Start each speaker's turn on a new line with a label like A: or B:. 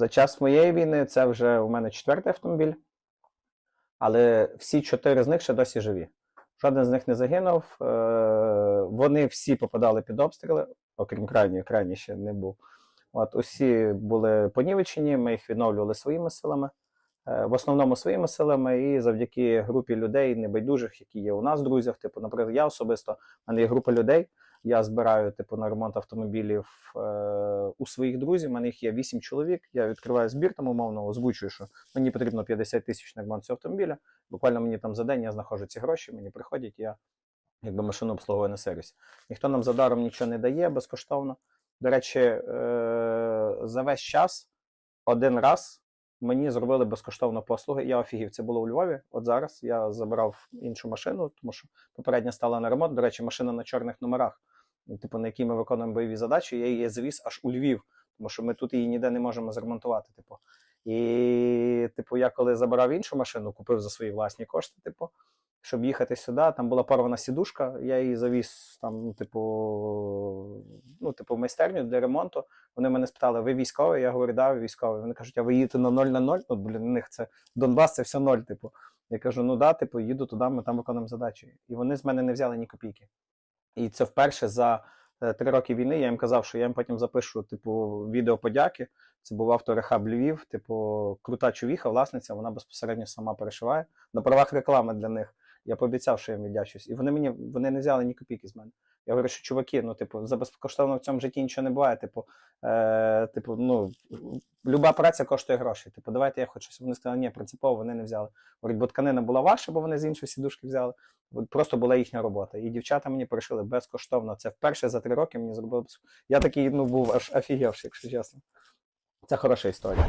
A: За час моєї війни це вже у мене четвертий автомобіль, але всі чотири з них ще досі живі. Жоден з них не загинув. Е, Вони всі попадали під обстріли, окрім крайньої, крайній ще не був. От усі були понівечені, ми їх відновлювали своїми силами, е, в основному своїми силами, і завдяки групі людей небайдужих, які є у нас в друзях. Типу, наприклад, я особисто, в мене є група людей. Я збираю типу на ремонт автомобілів е, у своїх друзів. У мене їх є 8 чоловік. Я відкриваю збір там умовно, озвучую, що мені потрібно 50 тисяч на ремонт цього автомобіля. Буквально мені там за день я знаходжу ці гроші, мені приходять, я якби машину обслуговую на сервісі. Ніхто нам за даром нічого не дає безкоштовно. До речі, е, за весь час один раз мені зробили безкоштовно послуги. Я офігів. Це було у Львові. От зараз я забрав іншу машину, тому що попередня стала на ремонт. До речі, машина на чорних номерах, типу, на якій ми виконуємо бойові задачі. Я її завіз аж у Львів, тому що ми тут її ніде не можемо зремонтувати. Типу. І, типу, я коли забрав іншу машину, купив за свої власні кошти, типу, щоб їхати сюди, там була порвана сідушка, я її завіз там, ну, типу, ну, типу, в майстерню для ремонту. Вони мене спитали, ви військовий? Я говорю, да, ви військовий. Вони кажуть, а ви їдете на 0 на 0? Ну, блін, у них це Донбас, це все ноль, типу. Я кажу, ну да, типу, їду туди, ми там виконуємо задачі. І вони з мене не взяли ні копійки. І це вперше за е, три роки війни я їм казав, що я їм потім запишу, типу, відео подяки. Це був авторехаб Львів, типу, крута чувіха, власниця, вона безпосередньо сама перешиває на правах реклами для них. Я пообіцяв, що я їм віддячусь. І вони мені вони не взяли ні копійки з мене. Я говорю, що чуваки, ну, типу, за безкоштовно в цьому житті нічого не буває. Типу, е, типу, ну, люба праця коштує гроші. Типу, давайте я хоч щось. Вони сказали, ні, принципово вони не взяли. Говорять, бо тканина була ваша, бо вони з іншої сідушки взяли. Просто була їхня робота. І дівчата мені прийшли безкоштовно. Це вперше за три роки мені зробили. Я такий ну, був аж офігівший, якщо чесно. Це хороша історія.